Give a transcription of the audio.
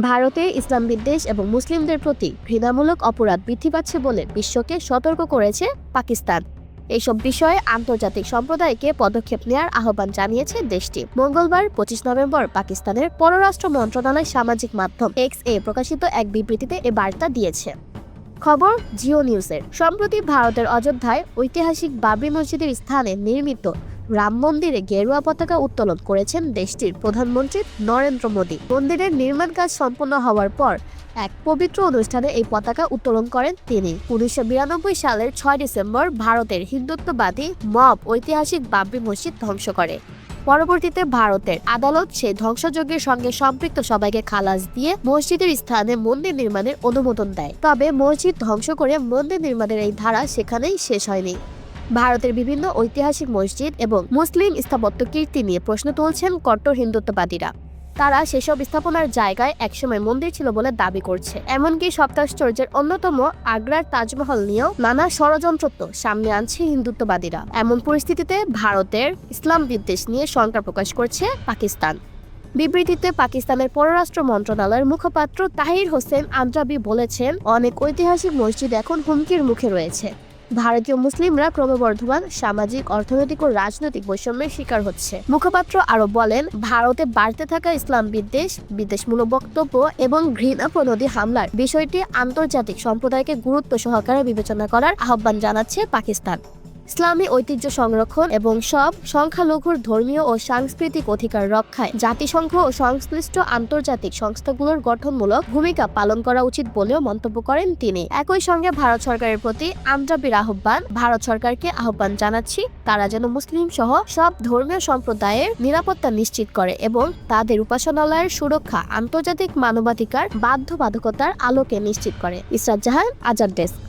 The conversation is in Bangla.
ভারতে ইসলাম বিদ্বেষ এবং মুসলিমদের প্রতি ঘৃণামূলক অপরাধ বৃদ্ধি পাচ্ছে বলে বিশ্বকে সতর্ক করেছে পাকিস্তান। এইসব বিষয়ে আন্তর্জাতিক সম্প্রদায়কে পদক্ষেপ নেওয়ার আহ্বান জানিয়েছে দেশটি। মঙ্গলবার পঁচিশ নভেম্বর পাকিস্তানের পররাষ্ট্র মন্ত্রণালয় সামাজিক মাধ্যম এক্স এ প্রকাশিত এক বিবৃতিতে এ বার্তা দিয়েছে। খবর জিও নিউজের। সম্প্রতি ভারতের অযোধ্যায় ঐতিহাসিক বাবরি মসজিদের স্থানে নির্মিত রাম মন্দিরে গেরুয়া পতাকা উত্তোলন করেছেন দেশটির প্রধানমন্ত্রী নরেন্দ্র মোদী। মন্দিরের নির্মাণ কাজ সম্পন্ন হওয়ার পর এক পবিত্র অনুষ্ঠানে এই পতাকা উত্তোলন করেন তিনি। উনিশশো বিরানব্বই সালের ছয় ডিসেম্বর ভারতের হিন্দুত্ববাদী মব ঐতিহাসিক বাবরি মসজিদ ধ্বংস করে। পরবর্তীতে ভারতের আদালত সেই ধ্বংসযজ্ঞের সঙ্গে সম্পৃক্ত সবাইকে খালাস দিয়ে মসজিদের স্থানে মন্দির নির্মাণের অনুমোদন দেয়। তবে মসজিদ ধ্বংস করে মন্দির নির্মাণের এই ধারা সেখানেই শেষ হয়নি। ভারতের বিভিন্ন ঐতিহাসিক মসজিদ এবং মুসলিম স্থাপত্য কীর্তি নিয়ে প্রশ্ন তুলছেন কট্টর হিন্দুত্ববাদীরা। তারা সেসব স্থাপনার জায়গায় একসময় মন্দির ছিল বলে দাবি করছে। এমনকি সপ্তাশ্চর্যের অন্যতম আগ্রার তাজমহল নিয়েও নানা ষড়যন্ত্র সামনে আনছে হিন্দুত্ববাদীরা। এমন পরিস্থিতিতে ভারতের ইসলাম বিদ্বেষ নিয়ে শঙ্কা প্রকাশ করছে পাকিস্তান। বিবৃতিতে পাকিস্তানের পররাষ্ট্র মন্ত্রণালয়ের মুখপাত্র তাহির হোসেন আন্দ্রাবি বলেছেন, অনেক ঐতিহাসিক মসজিদ এখন হুমকির মুখে রয়েছে। ভারতীয় মুসলিমরা ক্রমবর্ধমান সামাজিক, অর্থনৈতিক ও রাজনৈতিক বৈষম্যের শিকার হচ্ছে। মুখপাত্র আরও বলেন, ভারতে বাড়তে থাকা ইসলাম বিদ্বেষ, বিদ্বেষমূলক বক্তব্য এবং ঘৃণা প্রণোদী হামলার বিষয়টি আন্তর্জাতিক সম্প্রদায়কে গুরুত্ব সহকারে বিবেচনা করার আহ্বান জানাচ্ছে পাকিস্তান। ইসলামী ঐতিহ্য সংরক্ষণ এবং সব সংখ্যালঘুর ধর্মীয় ও সাংস্কৃতিক অধিকার রক্ষায় জাতিসংঘ ও সংশ্লিষ্ট আন্তর্জাতিক সংস্থাগুলোর গঠনমূলক ভূমিকা পালন করা উচিত বলেও মন্তব্য করেন তিনি। একই সঙ্গে ভারত সরকারের প্রতি আন্দ্রাবির আহ্বান, ভারত সরকারকে আহ্বান জানাচ্ছি, তারা যেন মুসলিম সহ সব ধর্মীয় সম্প্রদায়ের নিরাপত্তা নিশ্চিত করে এবং তাদের উপাসনালয়ের সুরক্ষা, আন্তর্জাতিক মানবাধিকার, বাধ্যবাধকতার আলোকে নিশ্চিত করে। ইসরাত জাহান, আজাদ ডেস্ক।